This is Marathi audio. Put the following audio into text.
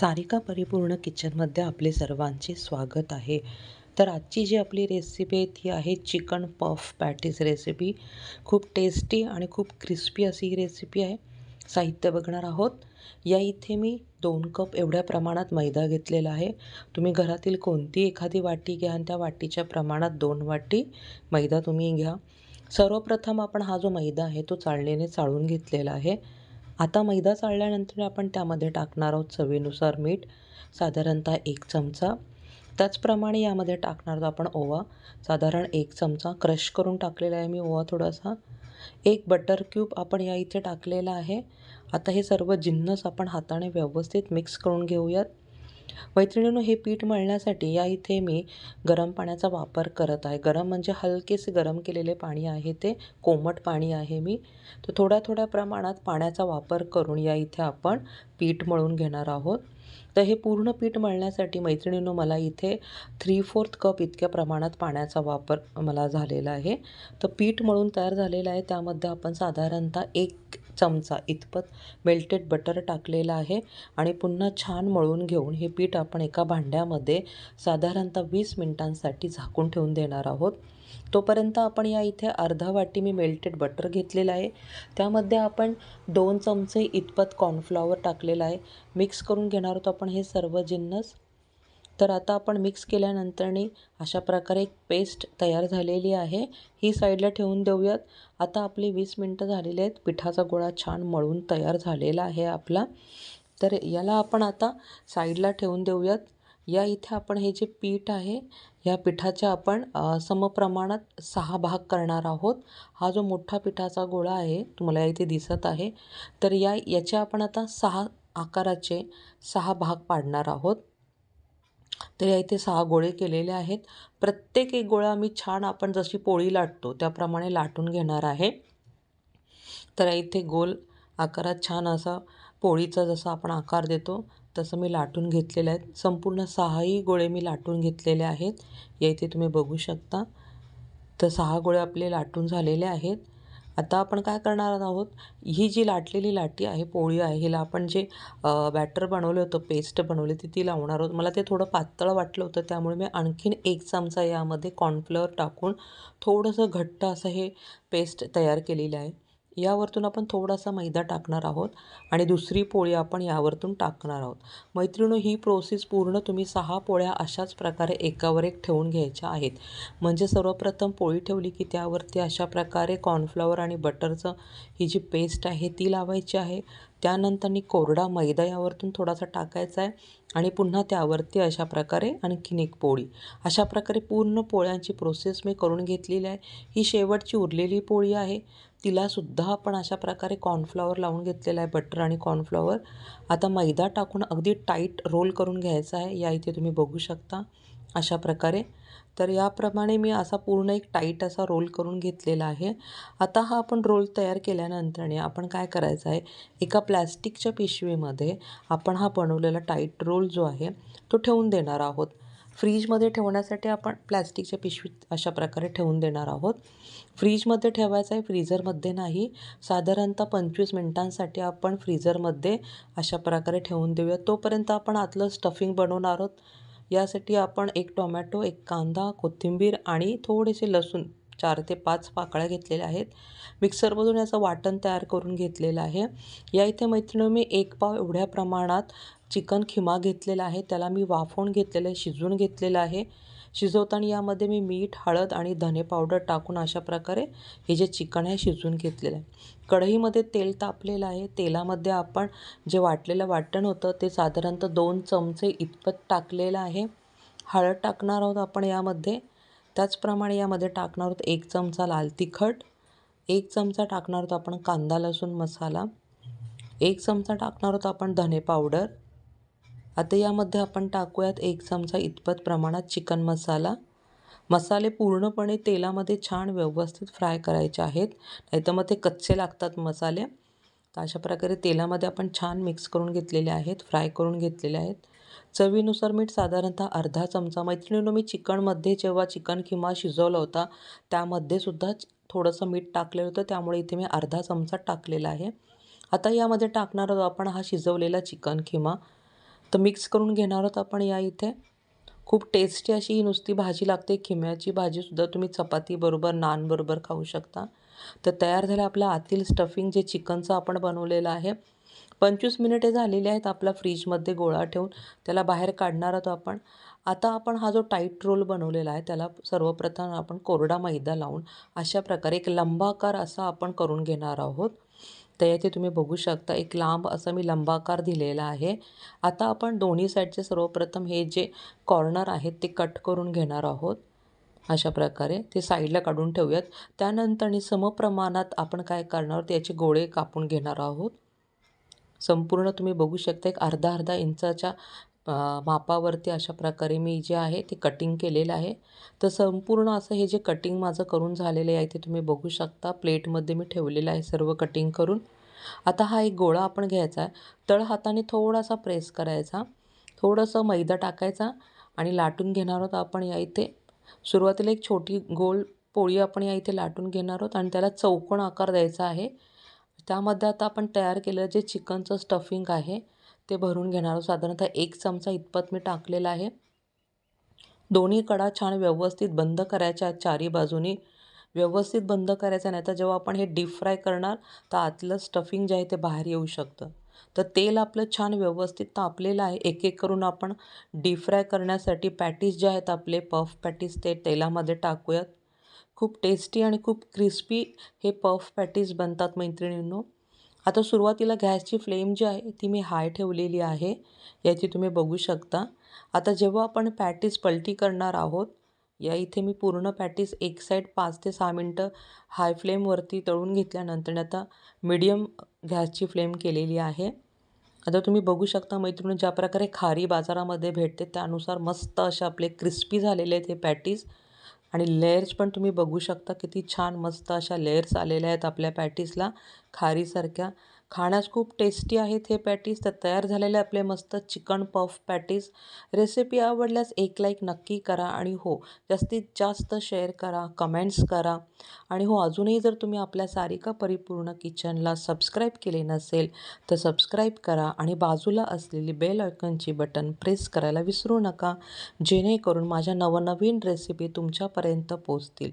सारिका परिपूर्ण किचनमध्ये आपले सर्वांचे स्वागत आहे. तर आजची जी आपली रेसिपी आहे ती आहे चिकन पफ पॅटीस रेसिपी खूप टेस्टी आणि खूप क्रिस्पी अशी ही रेसिपी आहे. साहित्य बघणार आहोत. या इथे मी दोन कप एवढ्या प्रमाणात मैदा घेतलेला आहे. तुम्ही घरातील कोणती एखादी वाटी घ्या आणि त्या वाटीच्या प्रमाणात दोन वाटी मैदा तुम्ही घ्या. सर्वप्रथम आपण हा जो मैदा आहे तो चाळणीने चाळून घेतलेला आहे. आता मैदा चाळल्यानंतर आपण त्यामध्ये टाकणार आहोत चवीनुसार मीठ साधारणतः एक चमचा. त्याचप्रमाणे यामध्ये टाकणार आहोत आपण ओवा. साधारण एक चमचा क्रश करून टाकलेला आहे मी ओवा थोडासा. एक बटर क्यूब आपण या इथे टाकलेला आहे. आता हे सर्व जिन्नस आपण हाताने व्यवस्थित मिक्स करून घेऊयात. मैत्रिणीनं हे पीठ मळण्यासाठी या इथे मी गरम पाण्याचा वापर करत आहे. गरम म्हणजे हलकेसे गरम केलेले पाणी आहे ते कोमट पाणी आहे मी. तर थोड्या थोड्या प्रमाणात पाण्याचा वापर करून या इथे आपण पीठ मळून घेणार आहोत. तर हे पूर्ण पीठ मळण्यासाठी मैत्रिणीनं मला इथे थ्री फोर्थ कप इतक्या प्रमाणात पाण्याचा वापर मला झालेला आहे. तर पीठ मळून तयार झालेलं आहे. त्यामध्ये आपण साधारणतः एक चमचा इतपत मेल्टेड बटर टाकलेलं आहे आणि पुन्हा छान मळून घेऊन हे पीठ आपण एका भांड्यामध्ये साधारणतः वीस मिनटांसाठी झाकून ठेवून देणार आहोत. तोपर्यंत आपण या इथे अर्धा वाटी मी मेल्टेड बटर घेतलेलं आहे. त्यामध्ये आपण दोन चमचे इतपत कॉर्नफ्लॉवर टाकलेलं आहे. मिक्स करून घेणार आहोत आपण हे सर्व जिन्नस. तर आता आपण मिक्स केल्यानंतरनी अशा प्रकारे एक पेस्ट तयार झालेली आहे. ही साईडला ठेवून देऊयात. आता आपली वीस मिनटं झालेली आहेत. पिठाचा गोळा छान मळून तयार झालेला आहे आपला. तर याला आपण आता साईडला ठेवून देऊयात. या इथे आपण हे जे पीठ आहे या पिठाच्या आपण समप्रमाणात सहा भाग करणार आहोत. हा जो मोठा पिठाचा गोळा आहे तुम्हाला इथे दिसत आहे. तर या याचे आपण आता सहा आकाराचे सहा भाग पाडणार आहोत. तर या इथे सहा गोळे केलेले आहेत. प्रत्येक एक गोळा मी छान आपण जशी पोळी लाटतो त्याप्रमाणे लाटून घेणार आहे. तर इथे गोल आकारात छान असा पोळीचा जसा आपण आकार देतो तसं मी लाटून घेतलेलं आहे. संपूर्ण सहाही गोळे मी लाटून घेतलेले आहेत. या इथे तुम्ही बघू शकता. तर सहा गोळे आपले लाटून झालेले आहेत. आता आपण काय करणार आहोत? ही जी लाटलेली लाटी आहे पोळी आहे हिला आपण जे बॅटर बनवलं होतं पेस्ट बनवली ती ती लावणार आहोत. मला ते थोडं पातळ वाटलं होतं त्यामुळे मी आणखीन एक चमचा यामध्ये कॉर्नफ्लोअर टाकून थोडंसं घट्ट असं हे पेस्ट तयार केलेलं आहे. यावरतून आपण थोडासा मैदा टाकणार आहोत आणि दुसरी पोळी आपण यावरतून टाकणार आहोत. मैत्रिणी ही प्रोसेस पूर्ण तुम्ही सहा पोळ्या अशाच प्रकारे एकावर एक ठेवून घ्यायच्या आहेत. म्हणजे सर्वप्रथम पोळी ठेवली की त्यावरती अशा प्रकारे कॉर्नफ्लॉवर आणि बटरचं ही जी पेस्ट आहे ती लावायची आहे. त्यानंतरनी कोरडा मैदा यावरतून थोडासा टाकायचा आहे आणि पुन्हा त्यावरती अशा प्रकारे आणखीन एक पोळी. अशा प्रकारे पूर्ण पोळ्यांची प्रोसेस मी करून घेतलेली आहे. ही शेवटची उरलेली पोळी आहे. तिलासुद्धा आपण अशा प्रकारे कॉर्नफ्लॉवर लावून घेतलेला आहे बटर आणि कॉर्नफ्लॉवर आता मैदा टाकून अगदी टाईट रोल करून घ्यायचा आहे. या इथे तुम्ही बघू शकता. अशा प्रकारे तर याप्रमाणे मी असा पूर्ण एक टाईट असा रोल करून घेतलेला आहे. आता हा आपण रोल तयार केल्यानंतरने आपण काय करायचं आहे? एका प्लॅस्टिकच्या पिशवीमध्ये आपण हा बनवलेला टाईट रोल जो आहे तो ठेवून देणार आहोत. फ्रीजमध्ये ठेवण्यासाठी आपण प्लॅस्टिकच्या पिशवीत अशा प्रकारे ठेवून देणार आहोत. फ्रीजमध्ये ठेवायचं आहे फ्रीजरमध्ये नाही. साधारणतः पंचवीस मिनटांसाठी आपण फ्रीजरमध्ये अशा प्रकारे ठेवून देऊया. तोपर्यंत आपण आतलं स्टफिंग बनवणार आहोत. यासाठी आपण एक टोमॅटो एक कांदा कोथिंबीर आणि थोडेसे लसूण चार ते पाच पाकळ्या घेतलेल्या आहेत. मिक्सरमधून याचं वाटण तयार करून घेतलेलं आहे. या इथे मैत्रिणी मी एक पाव एवढ्या प्रमाणात चिकन खिमा घेतलेला आहे. त्याला मी वाफवून घेतलेलं आहे शिजवून घेतलेलं आहे. शिजवताना यामध्ये मी मीठ हळद आणि धने पावडर टाकून अशा प्रकारे हे जे चिकन आहे शिजवून घेतलेलं आहे. कढईमध्ये तेल तापलेलं आहे. तेलामध्ये आपण जे वाटलेलं वाटण होतं ते साधारणतः दोन चमचे इतपत टाकलेलं आहे. हळद टाकणार आहोत आपण यामध्ये. त्याचप्रमाणे यामध्ये टाकणार आहोत एक चमचा लाल तिखट एक चमचा टाकणार आहोत आपण कांदा लसूण मसाला एक चमचा टाकणार आहोत आपण धने पावडर. आता यामध्ये आपण टाकूयात एक चमचा इतपत प्रमाणात चिकन मसाला. मसाले पूर्णपणे तेलामध्ये छान व्यवस्थित फ्राय करायचे आहेत नाहीतर मग ते कच्चे लागतात मसाले. तर अशा प्रकारे तेलामध्ये आपण छान मिक्स करून घेतलेले आहेत फ्राय करून घेतलेले आहेत. चवीनुसार मीठ साधारणतः अर्धा चमचा. मैत्रिणीनं मी चिकनमध्ये जेव्हा चिकन किमा शिजवला होता त्यामध्ये सुद्धा थोडंसं मीठ टाकलेलं होतं. त्यामुळे इथे मी अर्धा चमचा टाकलेला आहे. आता यामध्ये टाकणार आहोत आपण हा शिजवलेला चिकन किमा. तर मिक्स करून घेणार आहोत आपण या इथे. खूप टेस्टी अशी ही नुसती भाजी लागते. खिम्याची भाजीसुद्धा तुम्ही चपातीबरोबर नानबरोबर खाऊ शकता. तर तयार झालं आपलं आतील स्टफिंग जे चिकनचं आपण बनवलेलं आहे. पंचवीस मिनिटे झालेली आहेत आपला फ्रीजमध्ये गोळा ठेवून त्याला बाहेर काढणार आहोत आपण. आता आपण हा जो टाईट रोल बनवलेला आहे त्याला सर्वप्रथम आपण कोरडा मैदा लावून अशा प्रकारे एक लंबाकार असा आपण करून घेणार आहोत. तर याचे तुम्ही बघू शकता एक लांब असा मी लंबाकार दिलेला आहे. आता आपण दोन्ही साईडचे सर्वप्रथम हे जे कॉर्नर आहेत ते कट करून घेणार आहोत. अशा प्रकारे ते साईडला काढून ठेवूयात. त्यानंतर समप्रमाणात आपण काय करणार आहोत याचे गोळे कापून घेणार आहोत. संपूर्ण तुम्ही बघू शकता एक अर्धा अर्धा इंचाच्या मापावरती अशा प्रकारे मी जे आहे ते कटिंग केलेलं आहे. तर संपूर्ण असं हे जे कटिंग माझं करून झालेलं आहे ते तुम्ही बघू शकता. प्लेटमध्ये मी ठेवलेलं आहे सर्व कटिंग करून. आता हा एक गोळा आपण घ्यायचा आहे. तळ हाताने थोडासा प्रेस करायचा. थोडंसं मैदा टाकायचा आणि लाटून घेणार आहोत आपण या इथे. सुरुवातीला एक छोटी गोल पोळी आपण या इथे लाटून घेणार आहोत आणि त्याला चौकोन आकार द्यायचा आहे. त्यामध्ये आता आपण तयार केलेलं जे चिकनचं स्टफिंग आहे ते भरून घेणार आहोत. साधारणतः एक चमचा इतपत मी टाकलेला आहे. दोन्ही कडा छान व्यवस्थित बंद करायच्या चारी बाजूनी. व्यवस्थित बंद करायचं नाही तर जेव्हा आपण हे डीप फ्राय करणार तर आतलं स्टफिंग जे आहे ते बाहेर येऊ शकतं. तर तेल आपलं छान व्यवस्थित तापलेलं आहे. एक एक करून आपण डीप फ्राय करण्यासाठी पॅटीस जे आहेत आपले पफ पॅटीस ते तेलामध्ये टाकूयात. खूप टेस्टी आणि खूप क्रिस्पी हे पफ पॅटीस बनतात मैत्रिणींनो. आता सुरुवातीला गॅसची फ्लेम जी आहे ती मी हाय ठेवलेली आहे. याची तुम्ही बघू शकता. आता जेव्हा आपण पॅटीस पलटी करणार आहोत या इथे मी पूर्ण पॅटीस एक साईड पाच ते सहा मिनटं हाय फ्लेमवरती तळून घेतल्यानंतर आता मिडियम गॅसची फ्लेम केलेली आहे. आता तुम्ही बघू शकता मैत्रिणी ज्या प्रकारे खारी बाजारामध्ये भेटते त्यानुसार मस्त असे आपले क्रिस्पी झालेले आहेत हे पॅटीस आणि लेयर्स पण तुम्ही बघू शकता किती छान मस्त अशा लेयर्स आलेल्या आहेत आपल्या पॅटीसला खारीसारख्या. खाण्यास खूप टेस्टी आहेत हे पॅटीस तर तयार झालेले आपले मस्त चिकन पफ पॅटीस रेसिपी आवडल्यास एक लाईक नक्की करा आणि हो जास्तीत जास्त शेअर करा कमेंट्स करा. आणि हो अजूनही जर तुम्ही आपल्या सारिका परिपूर्ण किचनला सबस्क्राईब केले नसेल तर सबस्क्राईब करा आणि बाजूला असलेली बेल आयकनची बटन प्रेस करायला विसरू नका. जेणेकरून माझ्या नवनवीन रेसिपी तुमच्यापर्यंत पोचतील